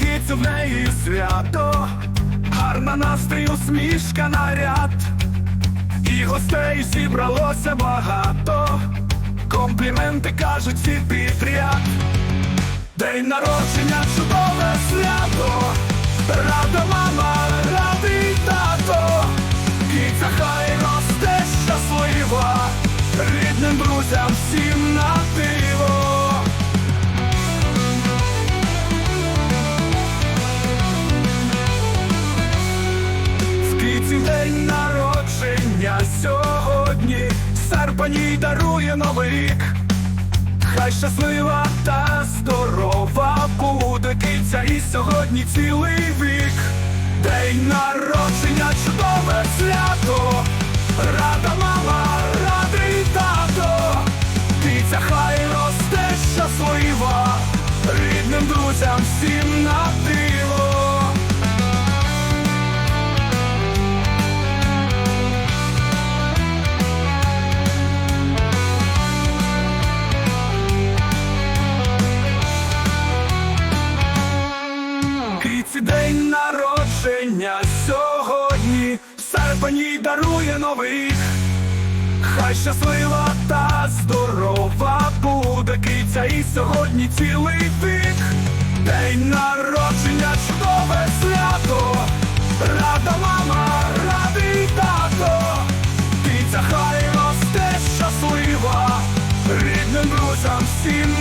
кицю в неї свято, гарна настрій, усмішка наряд, і гостей зібралося багато, компліменти кажуть всі підряд. День народження, чудове свято, рада мама, радий тато, киця хай росте щаслива, рідним друзям всім на диво. День народження сьогодні, серпень дарує новий рік. Хай щаслива та здорова буде киця і сьогодні цілий вік. День народження, чудове свято, рада народження сьогодні, серпні дарує нових, хай щаслива та здорова буде киця і сьогодні цілий вік, день народження, чудове свято, рада мама, радий тато, киця хай росте щаслива, рідним друзям всім.